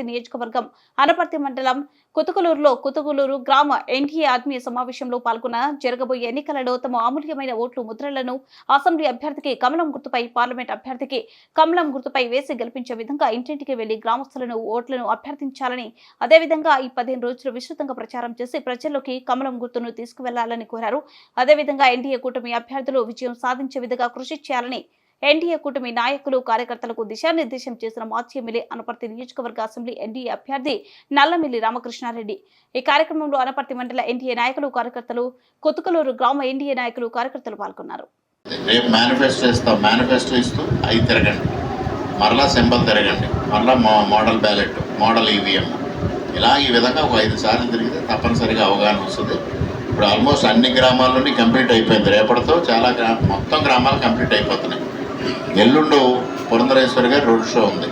నియోజకవర్గం అనపర్తి మండలం కుతుకులూరులో కుతుకులూరు గ్రామ ఎన్టీఏ ఆత్మీయ సమావేశంలో పాల్గొన్న జరగబోయే ఎన్నికలలో తమ అమూల్యమైన ఓట్లు ముద్రలను అసెంబ్లీ అభ్యర్థికి కమలం గుర్తుపై పార్లమెంట్ అభ్యర్థికి కమలం గుర్తుపై వేసి గెలిపించే విధంగా ఇంటింటికి వెళ్ళి గ్రామస్తులను ఓట్లను అభ్యర్థించాలని అదేవిధంగా ఈ పదిహేను రోజులు విస్తృతంగా ప్రచారం చేసి ప్రజల్లోకి కమలం గుర్తును తీసుకువెళ్ళాలని కోరారు. అదేవిధంగా ఎన్డీఏ కూటమి అభ్యర్థులు విజయం సాధించే విధంగా కృషి చేయాలని ఎన్డీఏ కూటమి నాయకులు కార్యకర్తలకు దిశానిర్దేశం చేసిన మాజీ ఎమ్మెల్యే అనపర్తి నియోజకవర్గ అసెంబ్లీ ఎన్డీఏ అభ్యర్థి నల్లమిల్లి రామకృష్ణారెడ్డి. ఈ కార్యక్రమంలో అనపర్తి మండల ఎన్డీఏ నాయకులు కార్యకర్తలు కొతుకలూరు గ్రామ ఎన్డీఏ నాయకులు కార్యకర్తలు పాల్గొన్నారు. రేపు మేనిఫెస్టో ఇస్తాం మేనిఫెస్టో ఇస్తూ అవి తిరగండి. మరలా సింబల్ తిరగండి. మరలా మో మోడల్ బ్యాలెట్ మోడల్ ఈవీఎం. ఇలా ఈ విధంగా ఒక ఐదు సార్లు తిరిగితే తప్పనిసరిగా అవగాహన వస్తుంది. ఇప్పుడు ఆల్మోస్ట్ అన్ని గ్రామాల్లోని కంప్లీట్ అయిపోయింది. రేపటితో చాలా గ్రా మొత్తం గ్రామాలు కంప్లీట్ అయిపోతున్నాయి. ఎల్లుండు పురంధరేశ్వరి గారి రోడ్ షో ఉంది.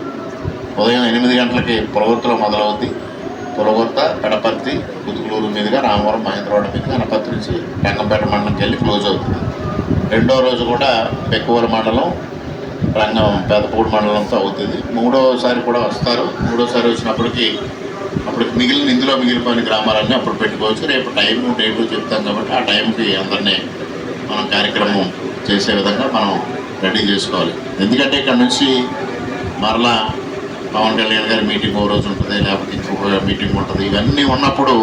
ఉదయం ఎనిమిది గంటలకి పులగొత్తులో మొదలవుద్ది. పులగొత్త ఎడపర్తి కుతుకులూరు మీదుగా రామవరం మహేంద్రవాడ మీదుగా అనపర్తి నుంచి రంగంపేట మండలంకి వెళ్ళి క్లోజ్ అవుతుంది. రెండో రోజు కూడా పెక్కువల మండలం రంగం పెదపూడి మండలంతో అవుతుంది. మూడోసారి కూడా వస్తారు. మూడోసారి వచ్చినప్పటికీ అప్పుడు మిగిలిన ఇందులో మిగిలిపోయిన గ్రామాలన్నీ అప్పుడు పెట్టుకోవచ్చు. రేపు టైము డేటు చెప్తాం కాబట్టి ఆ టైంకి అందరినీ మనం కార్యక్రమం చేసే విధంగా మనం రెడీ చేసుకోవాలి. ఎందుకంటే ఇక్కడ నుంచి మరలా పవన్ కళ్యాణ్ గారి మీటింగ్ ఓ రోజు ఉంటుంది లేకపోతే ఇంకొక మీటింగ్ ఉంటుంది. ఇవన్నీ ఉన్నప్పుడు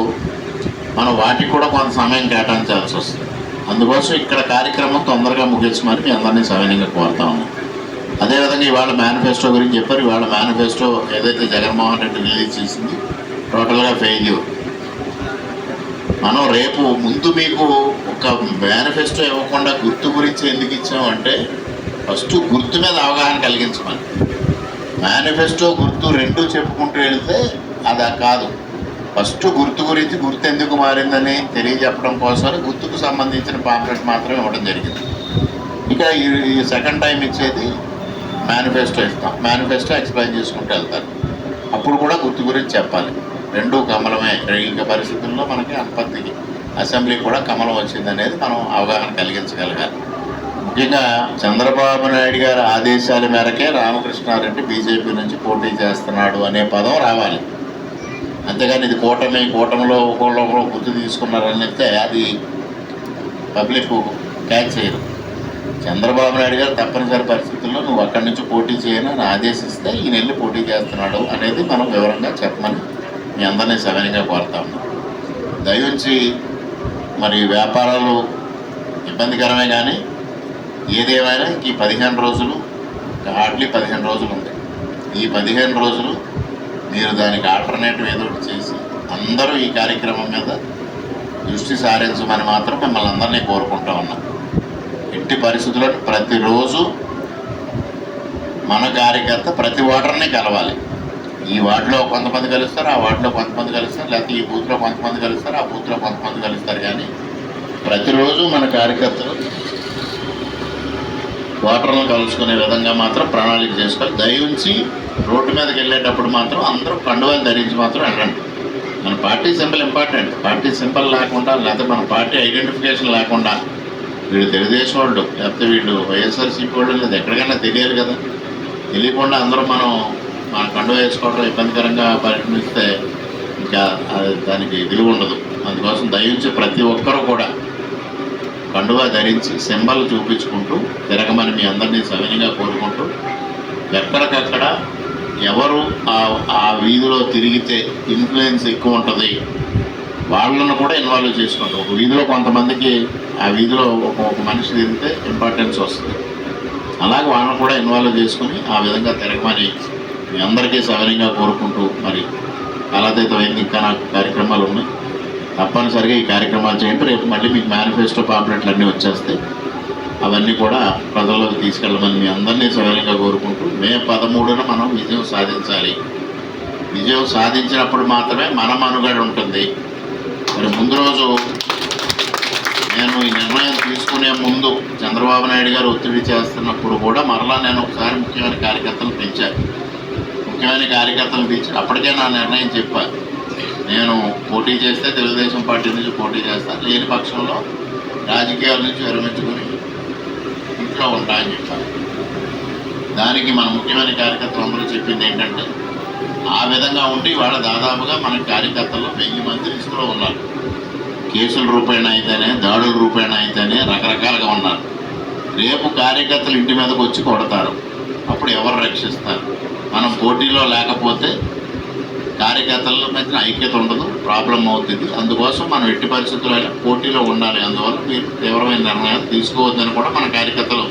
మనం వాటికి కూడా కొంత సమయం కేటాయించాల్సి వస్తుంది. అందుకోసం ఇక్కడ కార్యక్రమం తొందరగా ముగించమని మీ అందరినీ సవినీయంగా కోరుతా ఉన్నాం. అదేవిధంగా ఇవాళ మేనిఫెస్టో గురించి చెప్పారు. ఇవాళ మేనిఫెస్టో ఏదైతే జగన్మోహన్ రెడ్డి రిలీజ్ చేసింది టోటల్గా ఫెయిల్యూర్ మనం రేపు ముందు మీకు ఒక మేనిఫెస్టో ఇవ్వకుండా గుర్తు గురించి ఎందుకు ఇచ్చామంటే ఫస్ట్ గుర్తు మీద అవగాహన కలిగించమని మేనిఫెస్టో గుర్తు రెండు చెప్పుకుంటూ వెళితే అది కాదు. ఫస్ట్ గుర్తు గురించి గుర్తు ఎందుకు మారిందని తెలియజెప్పడం కోసం గుర్తుకు సంబంధించిన పాంప్లెట్ మాత్రమే ఇవ్వడం జరిగింది. ఇక ఈ- ఈ సెకండ్ టైం ఇచ్చేది మేనిఫెస్టో ఇస్తాం. మేనిఫెస్టో ఎక్స్ప్లెయిన్ చేసుకుంటూ వెళ్తారు. అప్పుడు కూడా గుర్తు గురించి చెప్పాలి. రెండు కమలమే. ఇంకా పరిస్థితుల్లో మనకి అనపత్తికి అసెంబ్లీ కూడా కమలం వచ్చిందనేది మనం అవగాహన కలిగించగలగాలి. ముఖ్యంగా చంద్రబాబు నాయుడు గారి ఆదేశాల మేరకే రామకృష్ణారెడ్డి బీజేపీ నుంచి పోటీ చేస్తున్నాడు అనే పదం రావాలి. అంతేగాని ఇది కూటమి కూటమిలో ఒకళ్ళు ఒకళ్ళు గుర్తు తీసుకున్నారని చెప్తే అది పబ్లిక్ క్యాచ్ చేయరు. చంద్రబాబు నాయుడు గారు తప్పనిసరి పరిస్థితుల్లో నువ్వు అక్కడి నుంచి పోటీ చేయని ఆదేశిస్తే ఈయన వెళ్ళి పోటీ చేస్తున్నాడు అనేది మనం వివరంగా చెప్పమని మీ అందరినీ సవినీయంగా కోరుతా ఉన్నాం. దయవుంచి మరి వ్యాపారాలు ఇబ్బందికరమే కానీ ఏదేమైనా ఈ పదిహేను రోజులు హార్డ్లీ పదిహేను రోజులు ఉంది ఈ పదిహేను రోజులు మీరు దానికి ఆల్టర్నేటివ్ ఏదో ఒకటి చేసి అందరూ ఈ కార్యక్రమం మీద దృష్టి సారించమని మాత్రం మిమ్మల్ని అందరినీ కోరుకుంటా ఉన్నాం. ఎట్టి పరిస్థితుల్లో ప్రతిరోజు మన కార్యకర్త ప్రతి ఓటర్ని కలవాలి. ఈ వార్డులో కొంతమంది కలుస్తారు ఆ వార్డులో కొంతమంది కలుస్తారు లేకపోతే ఈ బూత్లో కొంతమంది కలుస్తారు ఆ బూత్లో కొంతమంది కలుస్తారు. కానీ ప్రతిరోజు మన కార్యకర్తలు వాటర్ను కలుసుకునే విధంగా మాత్రం ప్రణాళిక చేసుకోవాలి. దయవుంచి రోడ్డు మీదకి వెళ్ళేటప్పుడు మాత్రం అందరూ కండువాలు ధరించి మాత్రం వెళ్ళండి. మన party symbol important. Party symbol లేకుండా లేకపోతే మన పార్టీ ఐడెంటిఫికేషన్ లేకుండా వీడు తెలుగుదేశం వాళ్ళు లేకపోతే వీళ్ళు వైఎస్ఆర్సీపీ వాళ్ళు లేదు ఎక్కడికైనా తెలియాలి కదా. తెలియకుండా అందరూ మనం మన కండు వేసుకోవడం ఇబ్బందికరంగా పరిగణిస్తే ఇంకా అది దానికి విలువ ఉండదు. అందుకోసం దయించి ప్రతి ఒక్కరూ కూడా కండువా ధరించి సింబల్ చూపించుకుంటూ తిరగమని మీ అందరినీ సవినిగా కోరుకుంటూ ఎక్కడికక్కడ ఎవరు ఆ ఆ వీధిలో తిరిగితే ఇన్ఫ్లుయెన్స్ ఎక్కువ ఉంటుంది వాళ్ళను కూడా ఇన్వాల్వ్ చేసుకుంటాం ఒక వీధిలో కొంతమందికి ఆ వీధిలో ఒక ఒక మనిషి తిరిగితే ఇంపార్టెన్స్ వస్తుంది. అలాగే వాళ్ళని కూడా ఇన్వాల్వ్ చేసుకుని ఆ విధంగా తిరగమని మీ అందరికీ సవినీయంగా కోరుకుంటూ మరి కాలాతీతమైంది ఇంకా నాకు కార్యక్రమాలు ఉన్నాయి. తప్పనిసరిగా ఈ కార్యక్రమాలు చేయండి. రేపు మళ్ళీ మీకు మేనిఫెస్టో పాంప్లెట్లు అన్నీ వచ్చేస్తాయి. అవన్నీ కూడా ప్రజల్లోకి తీసుకెళ్ళమని మీ అందరినీ సవినీయంగా కోరుకుంటూ మే పదమూడున మనం విజయం సాధించాలి. విజయం సాధించినప్పుడు మాత్రమే మన మనుగడ ఉంటుంది. మరి ముందు రోజు నేను ఈ నిర్ణయం తీసుకునే ముందు చంద్రబాబు నాయుడు గారు ఒత్తిడి చేస్తున్నప్పుడు కూడా మరలా నేను ఒకసారి ముఖ్యమైన కార్యకర్తలు పెంచాను ముఖ్యమైన కార్యకర్తలు పెంచి అప్పటికే నా నిర్ణయం చెప్పాను నేను పోటీ చేస్తే తెలుగుదేశం పార్టీ నుంచి పోటీ చేస్తాను లేని పక్షంలో రాజకీయాల నుంచి విరమించుకుని ఇంట్లో ఉంటా అని చెప్పాను దానికి మన ముఖ్యమైన కార్యకర్తలు అందరూ చెప్పింది ఏంటంటే ఆ విధంగా ఉండి వాళ్ళ దాదాపుగా మన కార్యకర్తలు వెయ్యి మంది లిస్టులో ఉన్నారు. కేసుల రూపేణ అయితేనే దాడుల రూపేణ అయితేనే రకరకాలుగా ఉన్నారు. రేపు కార్యకర్తలు ఇంటి మీదకి వచ్చి కొడతారు. అప్పుడు ఎవరు రక్షిస్తారు? మనం పోటీలో లేకపోతే కార్యకర్తల మధ్యన ఐక్యత ఉండదు ప్రాబ్లం అవుతుంది. అందుకోసం మనం ఎట్టి పరిస్థితుల్లో అయినా పోటీలో ఉండాలి. అందువల్ల మీరు తీవ్రమైన నిర్ణయాలు తీసుకోవద్దని కూడా మన కార్యకర్తలు